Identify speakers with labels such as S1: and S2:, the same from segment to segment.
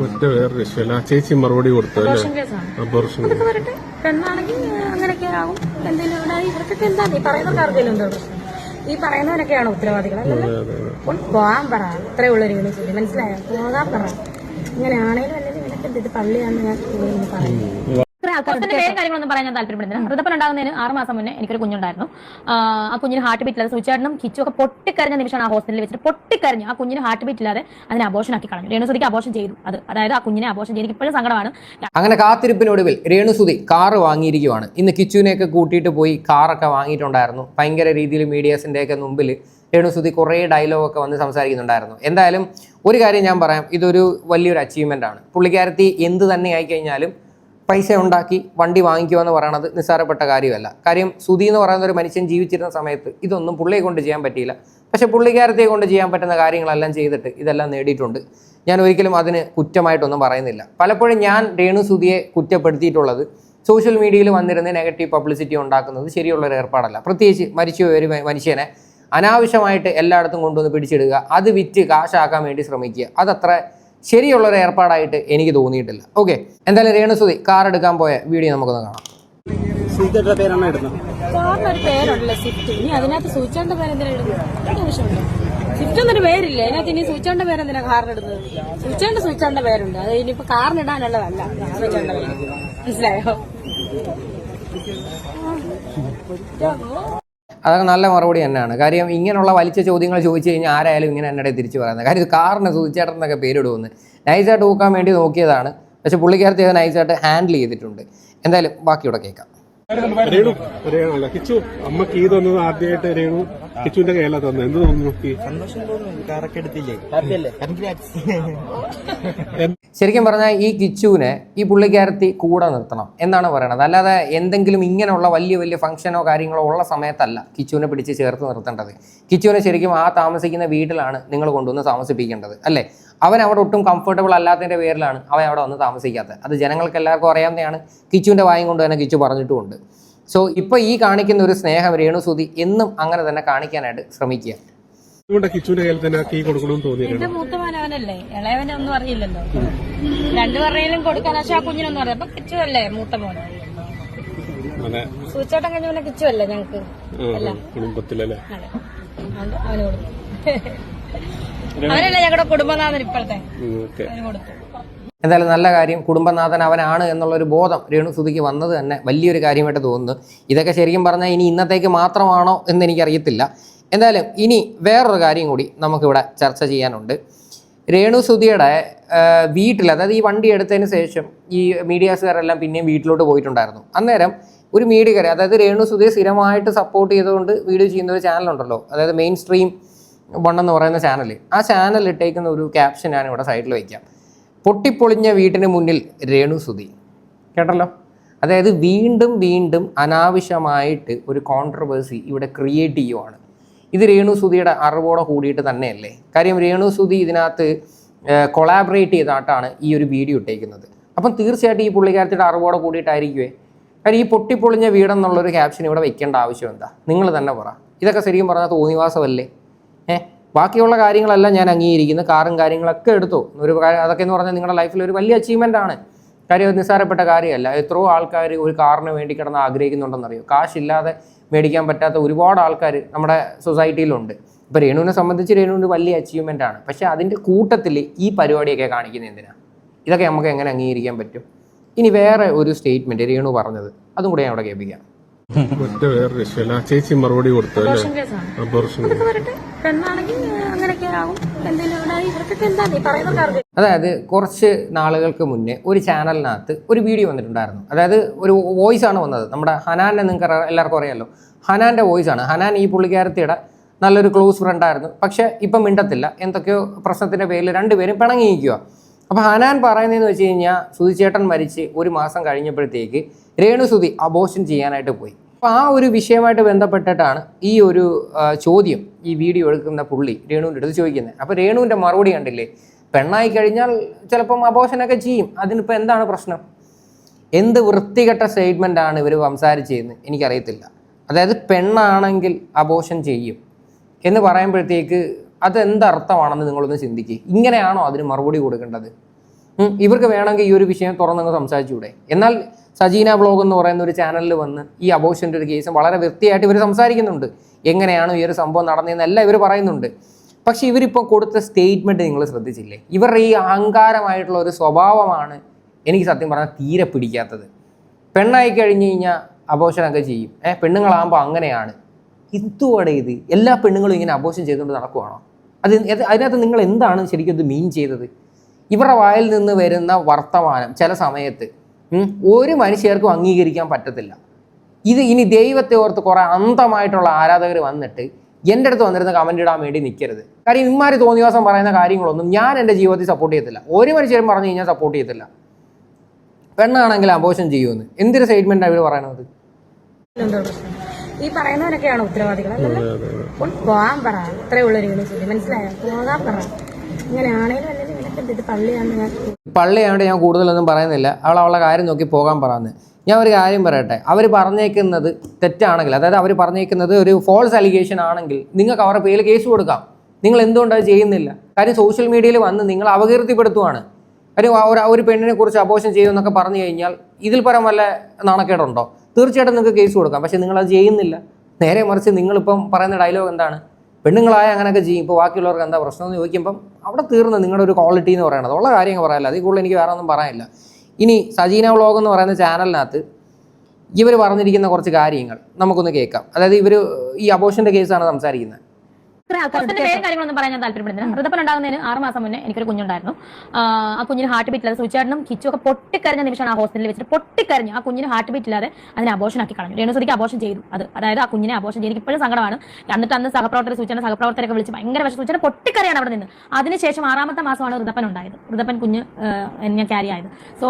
S1: മറ്റേ വേറെ രക്ഷയില്ല. ആ ചേച്ചി മറുപടി കൊടുത്തു അല്ലേ
S2: അബോർഷൻ കേസാണ്
S1: അബോർഷൻ
S2: അതൊക്കെ വരട്ടെ. പെണ്ണാണെങ്കിൽ അങ്ങനെയൊക്കെ ആവും. എന്തെങ്കിലും ഇവിടെ ഇവർക്കൊക്കെ എന്താ ഈ പറയുന്നവർക്ക് ആർക്കെങ്കിലും എന്താ പ്രശ്നം ഈ പറയുന്നവരൊക്കെയാണ് ഉത്തരവാദികൾ പോകാൻ പറ. അത്രേ ഉള്ളൊരു യൂണിവേഴ്സിറ്റി മനസ്സിലായോ? പോകാൻ പറ. അല്ലെങ്കിൽ ഇത് പള്ളിയാണെന്ന് ഞാൻ പറയുന്നു
S3: അതിന്റെ പേരും കാര്യങ്ങളൊന്നും പറയാൻ ഞാൻ താല്പര്യപ്പെടുന്നില്ല. ഹൃദപ്പൻ ഉണ്ടാകുന്നതിന് ആറ് മാസം മുന്നേ എനിക്കൊരു കുഞ്ഞുണ്ടായിരുന്നു. ആ, കുഞ്ഞിന് ഹാർട്ട് ബീറ്റ് ഇല്ലാതെ സുചേട്ടനും കിച്ചു ഒക്കെ പൊട്ടിക്കരഞ്ഞ നിമിഷമാണ് ആ ഹോസ്പിറ്റലിൽ വെച്ചിട്ട് പൊട്ടിക്കരഞ്ഞു. ആ കുഞ്ഞിന് ഹാർട്ട് ബീറ്റ് ഇല്ലാതെ അതിനെ അബോഷൻ ആക്കി കളഞ്ഞു. രേണുസുതിക്ക് അബോഷൻ ചെയ്തു. അത് അതായത് ആ കുഞ്ഞിനെ അബോഷൻ ചെയ്ത് ഇപ്പോഴും സങ്കടമാണ്.
S4: അങ്ങനെ കാത്തിരിപ്പിനൊടുവിൽ രേണുസുതി കാറ് വാങ്ങിയിരിക്കുവാണ്. ഇന്ന് കിച്ചുവിനെയൊക്കെ കൂട്ടിയിട്ട് പോയി കാറൊക്കെ വാങ്ങിയിട്ടുണ്ടായിരുന്നു. ഭയങ്കര രീതിയിൽ മീഡിയാസിന്റെയൊക്കെ മുമ്പിൽ രേണുസുതി കുറേ ഡയലോഗൊക്കെ വന്ന് സംസാരിക്കുന്നുണ്ടായിരുന്നു. എന്തായാലും ഒരു കാര്യം ഞാൻ പറയാം. ഇതൊരു വലിയൊരു അച്ചീവ്മെന്റ് ആണ്. പുള്ളിക്കാരത്തി എന്ത് തന്നെ ആയിക്കഴിഞ്ഞാലും പൈസ ഉണ്ടാക്കി വണ്ടി വാങ്ങിക്കുക എന്ന് പറയുന്നത് നിസ്സാരപ്പെട്ട കാര്യമല്ല. കാര്യം സുധി എന്ന് പറയുന്ന ഒരു മനുഷ്യൻ ജീവിച്ചിരുന്ന സമയത്ത് ഇതൊന്നും പുള്ളിയെ കൊണ്ട് ചെയ്യാൻ പറ്റിയില്ല. പക്ഷെ പുള്ളിക്കാരത്തെ കൊണ്ട് ചെയ്യാൻ പറ്റുന്ന കാര്യങ്ങളെല്ലാം ചെയ്തിട്ട് ഇതെല്ലാം നേടിയിട്ടുണ്ട്. ഞാൻ ഒരിക്കലും അതിന് കുറ്റമായിട്ടൊന്നും പറയുന്നില്ല. പലപ്പോഴും ഞാൻ രേണു സുധിയെ കുറ്റപ്പെടുത്തിയിട്ടുള്ളത് സോഷ്യൽ മീഡിയയിൽ വന്നിരുന്ന നെഗറ്റീവ് പബ്ലിസിറ്റി ഉണ്ടാക്കുന്നത് ശരിയുള്ളൊരു ഏർപ്പാടല്ല. പ്രത്യേകിച്ച് മരിച്ചു ഒരു മനുഷ്യനെ അനാവശ്യമായിട്ട് എല്ലായിടത്തും കൊണ്ടുവന്ന് പിടിച്ചിടുക അത് വിറ്റ് കാശാക്കാൻ വേണ്ടി ശ്രമിക്കുക അതത്ര ശരിയുള്ളൊരു ഏർപ്പാടായിട്ട് എനിക്ക് തോന്നിയിട്ടില്ല. ഓക്കെ എന്തായാലും രേണുസുതി കാർ എടുക്കാൻ പോയ വീഡിയോ നമുക്കൊന്ന് കാണാം.
S5: പേരാണ് ഇടുന്നത്?
S2: പേരുണ്ടല്ലോ സ്വിഫ്റ്റ് ഇനി അതിനകത്ത് സൂചിച്ചോണ്ട ഇടുന്നത്? എനിക്ക് ആവശ്യമുണ്ട് സ്വിഫ്റ്റ് എന്നൊരു പേരില്ല? അതിനകത്ത് ഇനി സൂചിച്ചോണ്ട പേരെന്തിനാ കാറിനിടുന്നത് സൂചിച്ചോണ്ട സൂചിച്ചോണ്ട പേരുണ്ട്. അത് ഇനിയിപ്പോ കാറിനിടാനുള്ളതല്ല സൂചിച്ചോണ്ട പേര്. മനസ്സിലായോ?
S4: അതൊക്കെ നല്ല മറുപടി തന്നെയാണ്. കാര്യം ഇങ്ങനെയുള്ള വലിച്ച ചോദ്യങ്ങൾ ചോദിച്ചു കഴിഞ്ഞാൽ ആരായാലും ഇങ്ങനെ എന്നിടയിൽ തിരിച്ചു പറയുന്നത്. കാര്യം ഇത് കാറിന് സൂചിച്ചേട്ടൻ എന്നൊക്കെ പേരിടുമെന്ന് നൈസായിട്ട് ഊക്കാൻ വേണ്ടി നോക്കിയതാണ്. പക്ഷെ പുള്ളിക്കാരത്തി അത് നൈസായിട്ട് ഹാൻഡിൽ ചെയ്തിട്ടുണ്ട്. എന്തായാലും ബാക്കിയോടെ കേൾക്കാം.
S1: അമ്മയ്ക്ക് ആദ്യമായിട്ട് രേണു. കിച്ചുവിന്റെ കയ്യിലാ തന്നെ എന്ത് തോന്നുന്നു
S5: സന്തോഷം തോന്നുന്നു. കാറൊക്കെ എടുത്തില്ലേ?
S4: ശരിക്കും പറഞ്ഞാൽ ഈ കിച്ചുവിനെ ഈ പുള്ളിക്കാരത്തി കൂടെ നിർത്തണം എന്നാണ് പറയണത്. അല്ലാതെ എന്തെങ്കിലും ഇങ്ങനെയുള്ള വലിയ വലിയ ഫംഗ്ഷനോ കാര്യങ്ങളോ ഉള്ള സമയത്തല്ല കിച്ചുവിനെ പിടിച്ച് ചേർത്ത് നിർത്തേണ്ടത്. കിച്ചുവിനെ ശരിക്കും ആ താമസിക്കുന്ന വീട്ടിലാണ് നിങ്ങൾ കൊണ്ടുവന്ന് താമസിപ്പിക്കേണ്ടത് അല്ലേ? അവൻ അവിടെ ഒട്ടും കംഫർട്ടബിൾ അല്ലാത്തതിന്റെ പേരിലാണ് അവൻ അവിടെ വന്ന് താമസിക്കാത്തത്. അത് ജനങ്ങൾക്ക് എല്ലാവർക്കും അറിയാവുന്നതാണ്. കിച്ചുവിന്റെ വായും കൊണ്ട് തന്നെ കിച്ചു പറഞ്ഞിട്ടുമുണ്ട്. സോ ഇപ്പൊ ഈ കാണിക്കുന്ന ഒരു സ്നേഹം രേണുസൂതി എന്നും അങ്ങനെ തന്നെ കാണിക്കാനായിട്ട് ശ്രമിക്കുക.
S2: എന്റെ മൂത്ത അവനല്ലേ ഇളയവനെ ഒന്നും അറിയില്ലല്ലോ. രണ്ടുപേരുടെയും കൊടുക്കാൻ പക്ഷെ ആ കുഞ്ഞിനൊന്നും അറിയാം അപ്പൊ കിച്ചുവല്ലേ മൂത്ത മോനെ? സൂച്ചോട്ടം കഴിഞ്ഞ കിച്ചു അല്ലേ ഞങ്ങക്ക്?
S1: കുടുംബത്തിലല്ലേ
S2: അതെ. അതുകൊണ്ട് അവന് കൊടുത്തു. അവനല്ലേ ഞങ്ങളുടെ കുടുംബനാഥൻ ഇപ്പോഴത്തെ? അവന് കൊടുത്തു.
S4: എന്തായാലും നല്ല കാര്യം കുടുംബനാഥൻ അവനാണ് എന്നുള്ളൊരു ബോധം രേണുസുതിക്ക് വന്നത് തന്നെ വലിയൊരു കാര്യമായിട്ട് തോന്നുന്നു. ഇതൊക്കെ ശരിക്കും പറഞ്ഞാൽ ഇനി ഇന്നത്തേക്ക് മാത്രമാണോ എന്ന് എനിക്കറിയത്തില്ല. എന്തായാലും ഇനി വേറൊരു കാര്യം കൂടി നമുക്കിവിടെ ചർച്ച ചെയ്യാനുണ്ട്. രേണുസുതിയുടെ വീട്ടിൽ അതായത് ഈ വണ്ടി എടുത്തതിന് ശേഷം ഈ മീഡിയാസുകാരെല്ലാം പിന്നെയും വീട്ടിലോട്ട് പോയിട്ടുണ്ടായിരുന്നു. അന്നേരം ഒരു മീഡിയക്കാരെ അതായത് രേണുസുതിയെ സ്ഥിരമായിട്ട് സപ്പോർട്ട് ചെയ്തുകൊണ്ട് വീഡിയോ ചെയ്യുന്ന ഒരു ചാനലുണ്ടല്ലോ അതായത് മെയിൻ സ്ട്രീം വൺ എന്ന് പറയുന്ന ചാനൽ ആ ചാനൽ ഇട്ടേക്കുന്ന ഒരു ക്യാപ്ഷൻ ഞാൻ ഇവിടെ സൈഡിൽ വയ്ക്കാം. പൊട്ടിപ്പൊളിഞ്ഞ വീട്ടിന് മുന്നിൽ രേണു സുധി. കേട്ടല്ലോ? അതായത് വീണ്ടും വീണ്ടും അനാവശ്യമായിട്ട് ഒരു കോൺട്രവേഴ്സി ഇവിടെ ക്രിയേറ്റ് ചെയ്യുവാണ്. ഇത് രേണു സുധിയുടെ അറിവോടെ കൂടിയിട്ട് തന്നെയല്ലേ? കാര്യം രേണു സുധി ഇതിനകത്ത് കൊളാബറേറ്റ് ചെയ്തായിട്ടാണ് ഈ ഒരു വീഡിയോ ഇട്ടേക്കുന്നത്. അപ്പം തീർച്ചയായിട്ടും ഈ പുള്ളിക്കാരത്തിയുടെ അറിവോടെ കൂടിയിട്ടായിരിക്കുവേ? കാര്യം ഈ പൊട്ടിപ്പൊളിഞ്ഞ വീടെന്നുള്ളൊരു ക്യാപ്ഷൻ ഇവിടെ വെക്കേണ്ട ആവശ്യം എന്താ? നിങ്ങൾ തന്നെ പറ. ഇതൊക്കെ ശരിക്കും പറഞ്ഞാൽ തോന്നിവാസമല്ലേ? ഏഹ് ബാക്കിയുള്ള കാര്യങ്ങളെല്ലാം ഞാൻ അംഗീകരിക്കുന്നു. കാറും കാര്യങ്ങളൊക്കെ എടുത്തു. ഒരു അതൊക്കെ എന്ന് പറഞ്ഞാൽ നിങ്ങളുടെ ലൈഫിൽ ഒരു വലിയ അച്ചീവ്മെന്റ് ആണ്. കാര്യം നിസ്സാരപ്പെട്ട കാര്യമല്ല. എത്രയോ ആൾക്കാർ ഒരു കാറിന് വേണ്ടി കിടന്ന് ആഗ്രഹിക്കുന്നുണ്ടെന്നറിയോ? കാശില്ലാതെ മേടിക്കാൻ പറ്റാത്ത ഒരുപാട് ആൾക്കാർ നമ്മുടെ സൊസൈറ്റിയിലുണ്ട് ഇപ്പോൾ രേണുവിനെ സംബന്ധിച്ച് രേണുവിന് വലിയ അച്ചീവ്മെന്റ് ആണ്. പക്ഷേ അതിന്റെ കൂട്ടത്തിൽ ഈ പരിപാടിയൊക്കെ കാണിക്കുന്നത് എന്തിനാണ് ഇതൊക്കെ നമുക്ക് എങ്ങനെ അംഗീകരിക്കാൻ പറ്റും? ഇനി വേറെ ഒരു സ്റ്റേറ്റ്മെന്റ് രേണു പറഞ്ഞത്. അതും കൂടെ ഞാൻ അവിടെ കേൾപ്പിക്കാം.
S1: മറ്റേ വേറെ രക്ഷയില്ല ആ ചേച്ചി മറുപടി കൊടുത്തു അല്ലേ?
S2: അബോർഷൻ പെണ്ണാണെങ്കിൽ അങ്ങനെയൊക്കെ ആവും.
S4: അതായത് കുറച്ച് നാളുകൾക്ക് മുന്നേ ഒരു ചാനലിനകത്ത് ഒരു വീഡിയോ വന്നിട്ടുണ്ടായിരുന്നു. അതായത് ഒരു വോയിസ് ആണ് വന്നത്. നമ്മുടെ ഹനാനെ നിങ്ങൾക്ക് എല്ലാവർക്കും അറിയാമല്ലോ ഹനാന്റെ വോയിസ് ആണ്. ഹനാൻ ഈ പുള്ളിക്കാരത്തിയുടെ നല്ലൊരു ക്ലോസ് ഫ്രണ്ടായിരുന്നു പക്ഷെ ഇപ്പം മിണ്ടത്തില്ല. എന്തൊക്കെയോ പ്രശ്നത്തിന്റെ പേരിൽ രണ്ടുപേരും പിണങ്ങിയിരിക്കുക അപ്പോൾ ഹനാൻ പറയുന്നതെന്ന് വെച്ച് കഴിഞ്ഞാൽ സുധിച്ചേട്ടൻ മരിച്ച് ഒരു മാസം കഴിഞ്ഞപ്പോഴത്തേക്ക് രേണു സുധി അബോഷൻ ചെയ്യാനായിട്ട് പോയി. അപ്പോൾ ആ ഒരു വിഷയമായിട്ട് ബന്ധപ്പെട്ടിട്ടാണ് ഈ ഒരു ചോദ്യം ഈ വീഡിയോ എടുക്കുന്ന പുള്ളി രേണുവിന്റെ അടുത്ത് ചോദിക്കുന്നത്. അപ്പോൾ രേണുവിന്റെ മറുപടി കണ്ടില്ലേ? പെണ്ണായി കഴിഞ്ഞാൽ ചിലപ്പം അബോഷനൊക്കെ ചെയ്യും. അതിനിപ്പോൾ എന്താണ് പ്രശ്നം? എന്ത് വൃത്തികെട്ട സ്റ്റേറ്റ്മെന്റ് ആണ് ഇവർ സംസാരിച്ചതെന്ന് എനിക്കറിയത്തില്ല. അതായത് പെണ്ണാണെങ്കിൽ അബോഷൻ ചെയ്യും എന്ന് പറയുമ്പോഴത്തേക്ക് അതെന്തർത്ഥമാണെന്ന് നിങ്ങളൊന്ന് ചിന്തിക്കുക ഇങ്ങനെയാണോ അതിന് മറുപടി കൊടുക്കേണ്ടത്? ഇവർക്ക് വേണമെങ്കിൽ ഈ ഒരു വിഷയം തുറന്നങ്ങ് സംസാരിച്ചുകൂടെ? എന്നാൽ സജീന ബ്ലോഗ് എന്ന് പറയുന്ന ഒരു ചാനലിൽ വന്ന് ഈ അബോഷന്റെ ഒരു കേസ് വളരെ വൃത്തിയായിട്ട് ഇവർ സംസാരിക്കുന്നുണ്ട്. എങ്ങനെയാണ് ഈ ഒരു സംഭവം നടന്നതെന്നെല്ലാം ഇവർ പറയുന്നുണ്ട്. പക്ഷെ ഇവരിപ്പോൾ കൊടുത്ത സ്റ്റേറ്റ്മെന്റ് നിങ്ങൾ ശ്രദ്ധിച്ചില്ലേ? ഇവരുടെ ഈ അഹങ്കാരമായിട്ടുള്ള ഒരു സ്വഭാവമാണ് എനിക്ക് സത്യം പറഞ്ഞാൽ തീരെ പിടിക്കാത്തത്. പെണ്ണായി കഴിഞ്ഞ് കഴിഞ്ഞാൽ അബോഷനൊക്കെ ചെയ്യും. ഏഹ് പെണ്ണുങ്ങളാകുമ്പോൾ അങ്ങനെയാണ്. ഇതുവടെ ഇത്? എല്ലാ പെണ്ണുങ്ങളും ഇങ്ങനെ അബോഷൻ ചെയ്തുകൊണ്ട് നടക്കുവാണോ? അത് അതിനകത്ത് നിങ്ങൾ എന്താണ് ശരിക്കും ഇത് മീൻ ചെയ്തത്? ഇവരുടെ വായിൽ നിന്ന് വരുന്ന വർത്തമാനം ചില സമയത്ത് ഒരു മനുഷ്യർക്കും അംഗീകരിക്കാൻ പറ്റത്തില്ല. ഇത് ഇനി ദൈവത്തെ ഓർത്ത് കുറേ അന്തമായിട്ടുള്ള ആരാധകർ വന്നിട്ട് എന്റെ അടുത്ത് വന്നിരുന്ന കമന്റ് ഇടാൻ വേണ്ടി നിൽക്കരുത് കാര്യം ഇമാര് തോന്നിവാസം പറയുന്ന കാര്യങ്ങളൊന്നും ഞാൻ എന്റെ ജീവിതത്തിൽ സപ്പോർട്ട് ചെയ്യത്തില്ല. ഒരു മനുഷ്യരും പറഞ്ഞു കഴിഞ്ഞാൽ സപ്പോർട്ട് ചെയ്യത്തില്ല. പെണ്ണാണെങ്കിൽ അബോഷൻ ചെയ്യുമെന്ന്. എന്തൊരു സ്റ്റേറ്റ്മെന്റാണ് ഇവർ പറയണത്?
S2: ഈ പറയുന്നവരൊക്കെയാണ് ഉത്തരവാദികൾ പോകാൻ പറ. അത്രേ ഉള്ളൊരു മനസ്സിലായോ പോകാൻ പറ. ഇങ്ങനെയാണേലും പള്ളിയാണെന്ന് ഞാൻ
S4: പള്ളിയാണ്ട് ഞാൻ കൂടുതലൊന്നും പറയുന്നില്ല. അവൾ അവളെ കാര്യം നോക്കി പോകാൻ പറയുന്നത് ഞാൻ ഒരു കാര്യം പറയട്ടെ? അവർ പറഞ്ഞേക്കുന്നത് തെറ്റാണെങ്കിൽ അതായത് അവർ പറഞ്ഞേക്കുന്നത് ഒരു ഫോൾസ് അലിഗേഷൻ ആണെങ്കിൽ നിങ്ങൾക്ക് അവരുടെ പേരിൽ കേസ് കൊടുക്കാം. നിങ്ങൾ എന്തുകൊണ്ട് അത് ചെയ്യുന്നില്ല? കാര്യം സോഷ്യൽ മീഡിയയിൽ വന്ന് നിങ്ങൾ അപകീർത്തിപ്പെടുത്തുവാണ്. കാര്യം ഒരു പെണ്ണിനെ കുറിച്ച് അപോഷം ചെയ്യുമെന്നൊക്കെ പറഞ്ഞു കഴിഞ്ഞാൽ ഇതിൽ പരം വല്ല നാണക്കേടുണ്ടോ? തീർച്ചയായിട്ടും നിങ്ങൾക്ക് കേസ് കൊടുക്കാം. പക്ഷേ നിങ്ങളത് ചെയ്യുന്നില്ല. നേരെ മറിച്ച് നിങ്ങളിപ്പം പറയുന്ന ഡയലോഗ് എന്താണ്? പെണ്ണുങ്ങളായ അങ്ങനെയൊക്കെ ചെയ്യും. ഇപ്പോൾ ബാക്കിയുള്ളവർക്ക് എന്താ പ്രശ്നം എന്ന് ചോദിക്കുമ്പം അവിടെ തീർന്ന് നിങ്ങളുടെ ഒരു ക്വാളിറ്റി എന്ന് പറയണത്. ഉള്ള കാര്യങ്ങൾ പറയാനില്ല അതിൽ കൂടുതൽ എനിക്ക് വേറെ ഒന്നും പറയാനില്ല. ഇനി സജീന വ്ളോഗ് എന്ന് പറയുന്ന ചാനലിനകത്ത് ഇവർ പറഞ്ഞിരിക്കുന്ന കുറച്ച് കാര്യങ്ങൾ നമുക്കൊന്ന് കേൾക്കാം. അതായത് ഇവർ ഈ അബോഷന്റെ കേസാണ് സംസാരിക്കുന്നത്.
S3: ഹോസ്പിറ്റലിന്റെ പേരും കാര്യങ്ങളൊന്നും പറയാൻ ഞാൻ താല്പര്യപ്പെടുന്നില്ല. ഋതപ്പൻ ഉണ്ടാകുന്നതിന് ആറ് മാസം മുന്നേ എനിക്കൊരു കുഞ്ഞുണ്ടായിരുന്നു. ആ, കുഞ്ഞിന് ഹാർട്ട് ബീറ്റ് ഇല്ലാതെ സൂചാടനും കിച്ചും ഒക്കെ പൊട്ടിക്കരഞ്ഞ നിമിഷമാണ് ആ ഹോസ്പിറ്റലിൽ വെച്ചിട്ട് പൊട്ടിക്കരഞ്ഞു. ആ കുഞ്ഞിന് ഹാർട്ട് ബീറ്റ് ഇല്ലാതെ അതിനെ അബോഷൻ ആക്കി കളഞ്ഞു. രേണുസതിക്ക് അബോഷൻ ചെയ്തു. അത് അതായത് ആ കുഞ്ഞിനെ അബോഷൻ ചെയ്തു എനിക്ക് ഇപ്പോഴും സങ്കടമാണ്. എന്നിട്ട് അന്ന് സഹപ്രവർത്തകർ സൂചന സഹപ്രവർത്തകരൊക്കെ വിളിച്ച് ഭയങ്കര വിഷം സൂചന പൊട്ടിക്കരയാണ് അവിടെ നിന്ന്. അതിനുശേഷം ആറാമത്തെ മാസമാണ് ഋതപ്പൻ ഉണ്ടായത്. ഋതപ്പൻ കുഞ്ഞ് എന്നെ ഞാൻ ക്യാരി ആയത്. സോ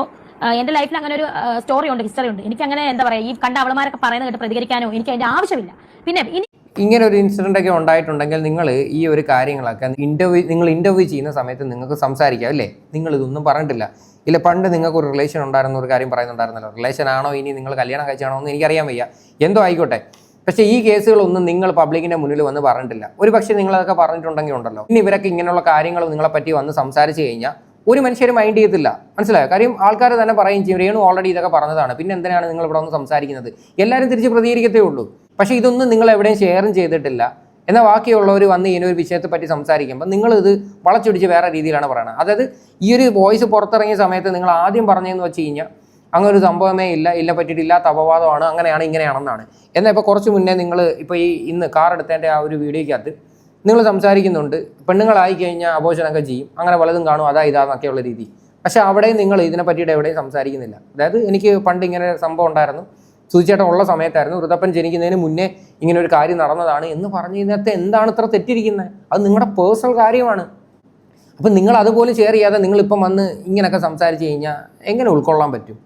S3: എന്റെ ലൈഫിൽ അങ്ങനെ ഒരു സ്റ്റോറി ഉണ്ട് ഹിസ്റ്ററി ഉണ്ട്. എനിക്ക് അങ്ങനെ എന്താ പറയാ ഈ കണ്ട അവളമാരൊക്കെ പറയുന്നത് കേട്ട് പ്രതികരിക്കാനോ എനിക്ക് അതിന്റെ ആവശ്യമില്ല. പിന്നെ ഇനി
S4: ഇങ്ങനെ ഒരു ഇൻസിഡന്റ് ഒക്കെ ഉണ്ടായിട്ടുണ്ടെങ്കിൽ നിങ്ങൾ ഈ ഒരു കാര്യങ്ങളൊക്കെ ഇന്റർവ്യൂ നിങ്ങൾ ഇന്റർവ്യൂ ചെയ്യുന്ന സമയത്ത് നിങ്ങൾക്ക് സംസാരിക്കാം അല്ലേ? നിങ്ങൾ ഇതൊന്നും പറഞ്ഞിട്ടില്ല. ഇല്ല പണ്ട് നിങ്ങൾക്ക് ഒരു റിലേഷൻ ഉണ്ടായിരുന്ന ഒരു കാര്യം പറയുന്നുണ്ടായിരുന്നല്ലോ. റിലേഷൻ ആണോ ഇനി നിങ്ങൾ കല്യാണം കഴിച്ചാണോ എന്ന് എനിക്കറിയാൻ വയ്യ. എന്തോ ആയിക്കോട്ടെ. പക്ഷേ ഈ കേസുകളൊന്നും നിങ്ങൾ പബ്ലിക്കിന്റെ മുന്നിൽ വന്ന് പറഞ്ഞിട്ടില്ല. ഒരു പക്ഷേ നിങ്ങളതൊക്കെ പറഞ്ഞിട്ടുണ്ടെങ്കിൽ ഉണ്ടല്ലോ. ഇനി ഇവരൊക്കെ ഇങ്ങനെയുള്ള കാര്യങ്ങൾ നിങ്ങളെ പറ്റി വന്ന് സംസാരിച്ച് കഴിഞ്ഞാൽ ഒരു മനുഷ്യരും മൈൻഡ് ചെയ്യത്തില്ല. മനസ്സിലായോ? കാര്യം ആൾക്കാർ തന്നെ പറയും ചെയ്യും രേണു ഓൾറെഡി ഇതൊക്കെ പറഞ്ഞതാണ്. പിന്നെ എന്തിനാണ് നിങ്ങൾ ഇവിടെ ഒന്ന് സംസാരിക്കുന്നത്? എല്ലാവരും തിരിച്ച് പ്രതികരിക്കത്തേ ഉള്ളൂ. പക്ഷേ ഇതൊന്നും നിങ്ങൾ എവിടെയും ഷെയറും ചെയ്തിട്ടില്ല. എന്നാൽ ബാക്കിയുള്ളവർ വന്ന് ഈ ഒരു വിഷയത്തെ പറ്റി സംസാരിക്കുമ്പോൾ നിങ്ങളിത് വളച്ചൊടിച്ച് വേറെ രീതിയിലാണ് പറയുന്നത് അതായത് ഈ ഒരു വോയിസ് പുറത്തിറങ്ങിയ സമയത്ത് നിങ്ങൾ ആദ്യം പറഞ്ഞതെന്ന് വെച്ച് കഴിഞ്ഞാൽ അങ്ങനെ ഒരു സംഭവമേ ഇല്ല ഇല്ല പറ്റിയിട്ടില്ലാത്ത അപവാദമാണ് അങ്ങനെയാണ് ഇങ്ങനെയാണെന്നാണ്. എന്നാൽ ഇപ്പോൾ കുറച്ച് മുന്നേ നിങ്ങൾ ഇപ്പോൾ ഈ ഇന്ന് കാർ എടുത്തതിന്റെ ആ ഒരു വീഡിയോയ്ക്കകത്ത് നിങ്ങൾ സംസാരിക്കുന്നുണ്ട് പെണ്ണുങ്ങളായി കഴിഞ്ഞാൽ അപോഷനൊക്കെ ചെയ്യും അങ്ങനെ പലതും കാണും അതാ ഇതാന്നൊക്കെയുള്ള രീതി. പക്ഷേ അവിടെയും നിങ്ങൾ ഇതിനെ പറ്റിയിട്ട് എവിടെയും സംസാരിക്കുന്നില്ല. അതായത് എനിക്ക് പണ്ട് ഇങ്ങനെ സംഭവം ഉണ്ടായിരുന്നു. സുചേട്ടൻ ഉള്ള സമയത്തായിരുന്നു വൃതപ്പൻ ജനിക്കുന്നതിന് മുന്നേ ഇങ്ങനെ ഒരു കാര്യം നടന്നതാണ് എന്ന് പറഞ്ഞു ഇതിനകത്ത് എന്താണ് ഇത്ര തെറ്റിരിക്കുന്നത് അത് നിങ്ങളുടെ പേഴ്സണൽ കാര്യമാണ്. അപ്പം നിങ്ങൾ അതുപോലും ഷെയർ ചെയ്യാതെ നിങ്ങളിപ്പം വന്ന് ഇങ്ങനെയൊക്കെ സംസാരിച്ച് കഴിഞ്ഞാൽ എങ്ങനെ ഉൾക്കൊള്ളാൻ പറ്റും?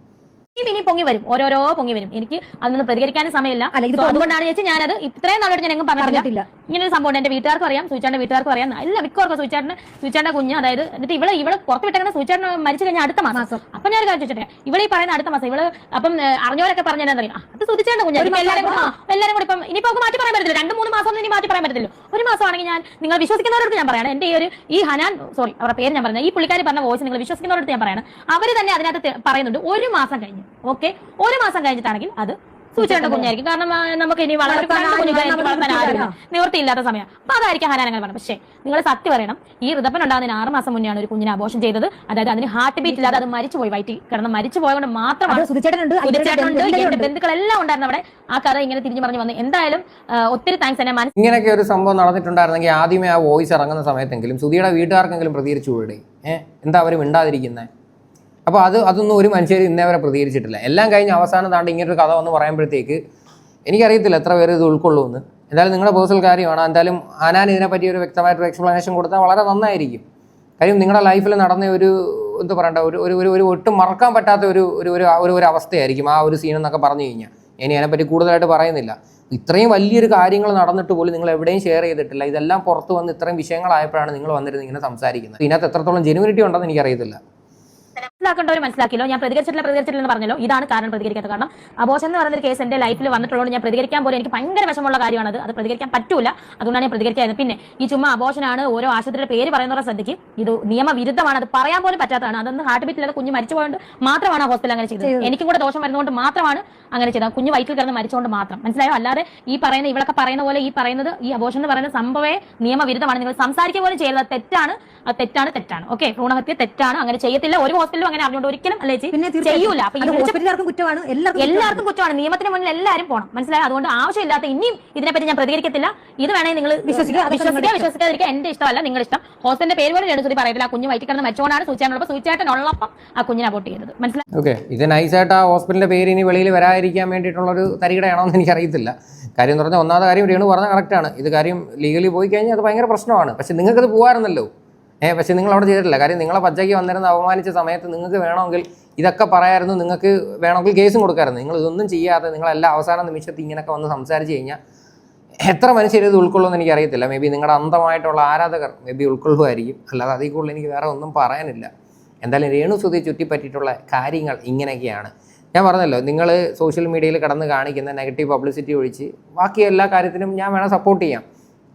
S3: ഇനി പൊങ്ങി വരും. ഓരോരോ പൊങ്ങി വരും. എനിക്ക് അതൊന്നും പ്രതികരിക്കാനും സമയമില്ല. അതുകൊണ്ടാണ് ചേച്ചി ഞാനത് ഇത്രയും നാളോട് ഞാൻ എങ്ങും പറഞ്ഞിട്ടില്ല. ഇങ്ങനെ ഒരു സംഭവം എന്റെ വീട്ടുകാർക്കും അറിയാം സൂചാന്റെ വീട്ടുകാർക്കും അറിയാം. എല്ലാ മിക്കവർക്കും സൂചാട്ടിന് സൂചാന്റെ കുഞ്ഞ് അതായത് എന്നിട്ട് ഇവൾ ഇവൾ പുറത്ത് വിട്ടേക്കുന്ന സൂചാണ്ട് മരിച്ചു കഴിഞ്ഞാൽ അടുത്ത മാസം. അപ്പൊ ഞാൻ ഒരു കാര്യം ചോദിച്ചിട്ടേ? ഇവൾ ഈ പറയുന്ന അടുത്ത മാസം ഇവൾ അപ്പം അറിഞ്ഞവരൊക്കെ പറഞ്ഞാൽ അറിയാം അത് സുധിച്ചേണ്ട ശ്രദ്ധിച്ചേണ്ട ഇപ്പൊ എല്ലാവരും എല്ലാവരും കൂടെ ഇപ്പം ഇനിയിപ്പോ മാറ്റി പറയാൻ പറ്റത്തില്ല. രണ്ട് മൂന്ന് മാസം ഒന്നും ഇനി മാറ്റി പറയാൻ പറ്റത്തില്ല. ഒരു മാസമാണെങ്കിൽ ഞാൻ നിങ്ങൾ വിശ്വസിക്കുന്നവരോട് ഞാൻ പറയണം. എന്റെ ഈ ഒരു ഈ ഹനാൻ സോറി അവരുടെ പേര് ഞാൻ പറഞ്ഞത് ഈ പുള്ളിക്കാരി പറഞ്ഞ വോയിസ് നിങ്ങൾ വിശ്വസിക്കുന്നവരോട് ഞാൻ പറയാണ്. അവർ തന്നെ അതിനകത്ത് പറയുന്നുണ്ട്. ഒരു മാസം കഴിഞ്ഞ് ഓക്കെ ഒരു മാസം കഴിഞ്ഞിട്ടാണെങ്കിൽ അത് സൂചിയുടെ കുഞ്ഞായിരിക്കും. കാരണം നമുക്ക് ഇനി എനിക്ക് വളർത്താൻ ആരുമില്ല. നിവൃത്തിയില്ലാത്ത സമയം. അപ്പൊ അതായിരിക്കും ഹനാനങ്ങൾ പറഞ്ഞത്. പക്ഷേ നിങ്ങൾ സത്യം പറയണം ഈ ഋതപ്പൻ ഉണ്ടാകുന്ന ആറ് മാസം മുന്നെയാണ് ഒരു കുഞ്ഞിനെ അബോഷം ചെയ്തത്. അതായത് അതിന് ഹാർട്ട് ബീറ്റ് ഇല്ലാതെ അത് മരിച്ചു പോയി വയറ്റിൽ കിടന്ന് മരിച്ചു പോയതുകൊണ്ട് മാത്രമാണ്
S6: സുധിച്ചേട്ടനുണ്ട്?
S3: എന്റെ ബന്ധുക്കളെല്ലാം ഉണ്ടായിരുന്നു അവിടെ. ആ കഥ ഇങ്ങനെ തിരിഞ്ഞു പറഞ്ഞു വന്നു. എന്തായാലും ഒത്തിരി താങ്ക്സ് എന്നെ മനസ്സിൽ
S4: ഇങ്ങനെയൊക്കെ ഒരു സംഭവം നടന്നിട്ടുണ്ടായിരുന്നെങ്കിൽ ആദ്യമേ ആ വോയിസ് ഇറങ്ങുന്ന സമയത്തെങ്കിലും സുധിയുടെ വീട്ടുകാർക്കെങ്കിലും പ്രതികരിച്ചു കൂടെ ഏഹ് എന്താ അവർ മിണ്ടാതിരിക്കുന്നത് അപ്പോൾ അത് അതൊന്നും ഒരു മനുഷ്യർ ഇന്നേ വരെ പ്രതികരിച്ചിട്ടില്ല. എല്ലാം കഴിഞ്ഞ് അവസാനം താണ്ട് ഇങ്ങനൊരു കഥ വന്ന് പറയുമ്പോഴത്തേക്ക് എനിക്കറിയത്തില്ല എത്ര പേര് ഇത് ഉൾക്കൊള്ളുമെന്ന്. എന്തായാലും നിങ്ങളുടെ പേഴ്സണൽ കാര്യമാണ്. എന്തായാലും ആനാൻ ഇതിനെപ്പറ്റി ഒരു വ്യക്തമായിട്ടൊരു എക്സ്പ്ലനേഷൻ കൊടുത്താൽ വളരെ നന്നായിരിക്കും. കാര്യം നിങ്ങളുടെ ലൈഫിൽ നടന്ന ഒരു എന്താ പറയണ്ട ഒരു ഒരു ഒരു ഒരു ഒട്ടും മറക്കാൻ പറ്റാത്ത ഒരു ഒരു ഒരു ഒരു അവസ്ഥയായിരിക്കും ആ ഒരു സീൻ എന്നൊക്കെ പറഞ്ഞു കഴിഞ്ഞാൽ. ഇനി അതിനെപ്പറ്റി കൂടുതലായിട്ട് പറയുന്നില്ല. ഇത്രയും വലിയൊരു കാര്യങ്ങൾ നടന്നിട്ട് പോലും നിങ്ങൾ എവിടെയും ഷെയർ ചെയ്തിട്ടില്ല. ഇതെല്ലാം പുറത്ത് വന്ന് ഇത്രയും വിഷയങ്ങളായപ്പോഴാണ് നിങ്ങൾ വന്നിരുന്ന് ഇങ്ങനെ സംസാരിക്കുന്നത്. ഇതിനകത്ത് എത്രത്തോളം ജെനുവിനിറ്റി ഉണ്ടെന്ന് എനിക്കറിയത്തില്ല.
S3: മനസ്സിലാക്കേണ്ടവർ മനസ്സിലാക്കിയല്ലോ. ഞാൻ പ്രതികരിച്ചിട്ടില്ല പ്രതികരിച്ചിട്ടില്ല എന്ന് പറഞ്ഞല്ലോ. ഇതാണ് കാരണം പ്രതികരിക്കാത്ത കാരണം അബോഷൻ എന്ന് പറയുന്ന കേസ് എന്റെ ലൈഫിൽ വന്നിട്ടുള്ളതുകൊണ്ട് ഞാൻ പ്രതികരിക്കാൻ പോലും എനിക്ക് ഭയങ്കര വിഷമമുള്ള കാര്യമാണ് അത് അത് പ്രതികരിക്കാൻ പറ്റൂല. അതുകൊണ്ടാണ് ഞാൻ പ്രതികരിക്കായത് പിന്നെ ഈ ചുമ്മാ അബോഷനാണ് ഓരോ ആശുപത്രിയുടെ പേര് പറയുന്നവരെ ശ്രദ്ധിക്ക് ഇത് നിയമവിരുദ്ധമാണ്. അത് പറയാൻ പോലും പറ്റാത്തതാണ്. അതൊന്ന് ഹാർട്ട് ബീറ്റില്ലാതെ കുഞ്ഞ് മരിച്ചു പോയത് മാത്രമാണ് ഹോസ്പിറ്റൽ അങ്ങനെ ചെയ്തത്. എനിക്കും കൂടെ ദോഷം വരുന്നതുകൊണ്ട് മാത്രമാണ് അങ്ങനെ ചെയ്തത്. കുഞ്ഞ് വയറ്റിൽ കിടന്ന് മരിച്ചുകൊണ്ട് മാത്രം. മനസ്സിലായോ? അല്ലാതെ ഈ പറയുന്ന ഇവളൊക്കെ പറയുന്ന പോലെ ഈ പറയുന്നത് ഈ അബോഷൻ എന്ന് പറയുന്ന സംഭവമേ നിയമവിരുദ്ധമാണ്. നിങ്ങൾ സംസാരിക്കുക പോലും ചെയ്യുന്നത് തെറ്റാണ്. അത് തെറ്റാണ് തെറ്റാണ്. ഓക്കെ ഭ്രൂണഹത്യ തെറ്റാണ്. അങ്ങനെ ചെയ്യത്തില്ല. ഒരു ഹോസ്പിറ്റലും അങ്ങനെ അറിഞ്ഞുകൊണ്ട് ഒരിക്കലും അല്ലേ
S6: പിന്നെ
S3: ചെയ്യൂല. അപ്പൊ വിളിച്ച
S6: കുറ്റമാണ് എല്ലാവർക്കും
S3: എല്ലാവർക്കും കുറ്റമാണ്. നിയമത്തിന് മുന്നിൽ എല്ലാവരും പോകണം മനസ്സിലായി? അതുകൊണ്ട് ആവശ്യമില്ലാത്ത ഇനിയും ഇതിനെപ്പറ്റി ഞാൻ പ്രതികരിക്കത്തില്ല. ഇത് വേണമെങ്കിൽ നിങ്ങൾ
S6: വിശ്വസിക്കുക,
S3: വിശ്വസിക്കാതിരിക്കുക. എന്റെ ഇഷ്ടമല്ല നിങ്ങളുടെ ഇഷ്ടം. ഹോസ്റ്റലിന്റെ പേര് പോലും ഞാൻ പറയത്തില്ല. ആ കുഞ്ഞ് വയറ്റിൽ കിടന്ന് മരിച്ചുകൊണ്ടാണ് സൂചിച്ചായിട്ടുള്ളപ്പോൾ സൂചിച്ചായിട്ടുള്ളപ്പം ആ കുഞ്ഞിനെ അബോട്ട് ചെയ്തത്. മനസ്സിലായി
S4: ഓക്കെ ഇത് നൈസായിട്ട് ആ ഹോസ്പിറ്റലിന്റെ പേര് ഇനി വെളിയിൽ വരാതിരിക്കാൻ വേണ്ടിയിട്ടുള്ള ഒരു തരികടയാണോ എന്ന് എനിക്കറിയത്തില്ല. കാര്യം എന്ന് പറഞ്ഞാൽ ഒന്നാമത്തെ കാര്യം രേണു പറഞ്ഞ കറക്റ്റാണ് ഇത് കാര്യം ലീഗലി പോയി കഴിഞ്ഞാൽ അത് ഭയങ്കര പ്രശ്നമാണ്. പക്ഷെ നിങ്ങൾക്കത് പോകാറുന്നല്ലോ ഏഹ് പക്ഷെ നിങ്ങൾ അവിടെ ചെയ്തിട്ടില്ല. കാര്യം നിങ്ങളെ പച്ചയ്ക്ക് വന്നിരുന്ന അപമാനിച്ച സമയത്ത് നിങ്ങൾക്ക് വേണമെങ്കിൽ ഇതൊക്കെ പറയായിരുന്നു നിങ്ങൾക്ക് വേണമെങ്കിൽ കേസും കൊടുക്കാമായിരുന്നു നിങ്ങൾ ഇതൊന്നും ചെയ്യാതെ നിങ്ങളെല്ലാം അവസാന നിമിഷത്തിൽ ഇങ്ങനെയൊക്കെ വന്ന് സംസാരിച്ച് കഴിഞ്ഞാൽ എത്ര മനുഷ്യർ ഇത് ഉൾക്കൊള്ളുമെന്ന് എനിക്കറിയത്തില്ല മേ ബി നിങ്ങളുടെ അന്തമായിട്ടുള്ള ആരാധകർ മേ ബി ഉൾക്കൊള്ളുമായിരിക്കും. അല്ലാതെ അതിൽ കൂടുതൽ എനിക്ക് വേറെ ഒന്നും പറയാനില്ല. എന്തായാലും രേണു സുതി ചുറ്റിപ്പറ്റിയിട്ടുള്ള കാര്യങ്ങൾ ഇങ്ങനെയൊക്കെയാണ്. ഞാൻ പറഞ്ഞല്ലോ നിങ്ങൾ സോഷ്യൽ മീഡിയയിൽ കടന്ന് കാണിക്കുന്ന നെഗറ്റീവ് പബ്ലിസിറ്റി ഒഴിച്ച് ബാക്കി എല്ലാ കാര്യത്തിനും ഞാൻ വേണം സപ്പോർട്ട് ചെയ്യാം.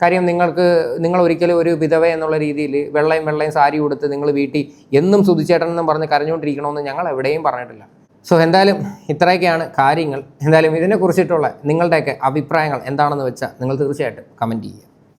S4: കാര്യം നിങ്ങൾക്ക് നിങ്ങൾ ഒരിക്കലും ഒരു വിധവ എന്നുള്ള രീതിയിൽ വെള്ളയും വെള്ളയും സാരി കൊടുത്ത് നിങ്ങൾ വീട്ടിൽ എന്നും സുതിച്ചേട്ടൻ എന്നും പറഞ്ഞ് കരഞ്ഞുകൊണ്ടിരിക്കണമെന്ന് ഞങ്ങൾ എവിടെയും പറഞ്ഞിട്ടില്ല. സോ എന്തായാലും ഇത്രയൊക്കെയാണ് കാര്യങ്ങൾ. എന്തായാലും ഇതിനെക്കുറിച്ചിട്ടുള്ള നിങ്ങളുടെയൊക്കെ അഭിപ്രായങ്ങൾ എന്താണെന്ന് വെച്ചാൽ നിങ്ങൾ തീർച്ചയായിട്ടും കമന്റ് ചെയ്യുക.